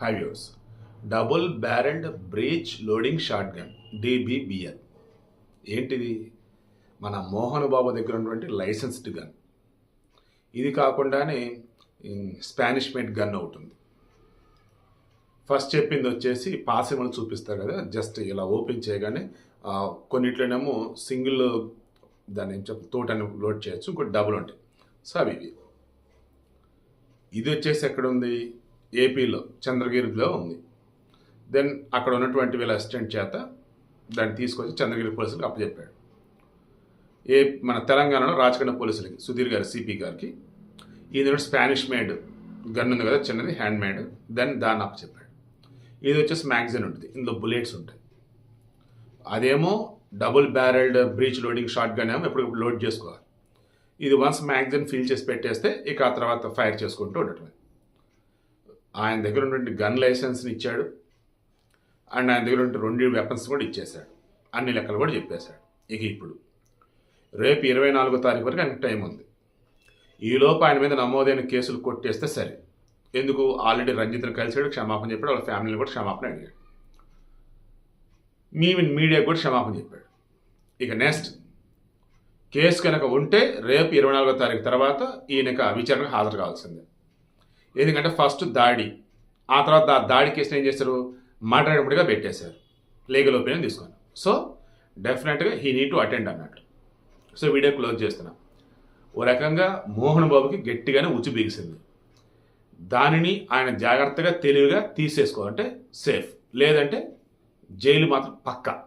High double barrelled breech loading short gun DBBL. ఏంటిది? మన మోహన్ బాబు దగ్గర ఉన్నటువంటి లైసెన్స్డ్ గన్. ఇది కాకుండానే స్పానిష్ మేడ్ గన్ ఒకటి ఫస్ట్ చెప్పింది వచ్చేసి పాసిమల్ చూపిస్తారు కదా జస్ట్ ఇలా ఓపెన్ చేయగానే కొన్నిట్లోనేమో సింగిల్ దాన్ని ఏం చెప్ప తోటని లోడ్ చేయొచ్చు ఇంకోటి డబుల్ ఉంటాయి సో అవి ఇది వచ్చేసి ఎక్కడ ఉంది ఏపీలో చంద్రగిరిలో ఉంది. దెన్ అక్కడ ఉన్నటువంటి వీళ్ళ అసిస్టెంట్ చేత దాన్ని తీసుకొచ్చి చంద్రగిరి పోలీసులకు అప్పచెప్పాడు. ఏ మన తెలంగాణలో రాచకొండ పోలీసులకి సుధీర్ గారి సిపి గారికి ఇది స్పానిష్ మేడ్ గన్ ఉంది కదా చిన్నది హ్యాండ్ మేడ్ దెన్ దాన్ని అప్పచెప్పాడు. ఇది వచ్చేసి మ్యాగజైన్ ఉంటుంది ఇందులో బుల్లెట్స్ ఉంటాయి. అదేమో double barrelled breech loading short gun ఏమో ఎప్పటికప్పుడు లోడ్ చేసుకోవాలి. ఇది వన్స్ మ్యాగజైన్ ఫిల్ చేసి పెట్టేస్తే ఇక ఆ తర్వాత ఫైర్ చేసుకుంటూ ఉండటమే. ఆయన దగ్గర ఉన్నటువంటి గన్ లైసెన్స్ని ఇచ్చాడు. అండ్ ఆయన దగ్గర ఉన్న రెండు వెపన్స్ కూడా ఇచ్చేశాడు. అన్ని లెక్కలు కూడా చెప్పేశాడు. ఇక ఇప్పుడు రేపు ఇరవై నాలుగో తారీఖు వరకు ఆయనకు టైం ఉంది. ఈలోపు ఆయన మీద నమోదైన కేసులు కొట్టేస్తే సరే. ఎందుకు? ఆల్రెడీ రంజిత్ని కలిసాడు క్షమాపణ చెప్పాడు వాళ్ళ ఫ్యామిలీని కూడా క్షమాపణ అడిగాడు. మీ మీడియా కూడా క్షమాపణ చెప్పాడు. ఇక నెక్స్ట్ కేసు కనుక ఉంటే రేపు ఇరవై నాలుగో తారీఖు తర్వాత ఈయనక విచారణకు హాజరు కావాల్సిందే. ఎందుకంటే ఫస్ట్ దాడి. ఆ తర్వాత ఆ దాడి కేసుని ఏం చేశారు? మాట్లాడినప్పుడుగా పెట్టేశారు. లీగల్ ఒపీనియన్ తీసుకొని. సో డెఫినెట్గా హీ నీడ్ టు అటెండ్ అన్నట్టు. సో వీడియో క్లోజ్ చేస్తున్నాం. ఓ రకంగా మోహన్ బాబుకి గట్టిగానే ఉచ్చు బిగిసింది. దానిని ఆయన జాగ్రత్తగా తెలివిగా తీసేసుకోవాలంటే సేఫ్. లేదంటే జైలు మాత్రం పక్కా.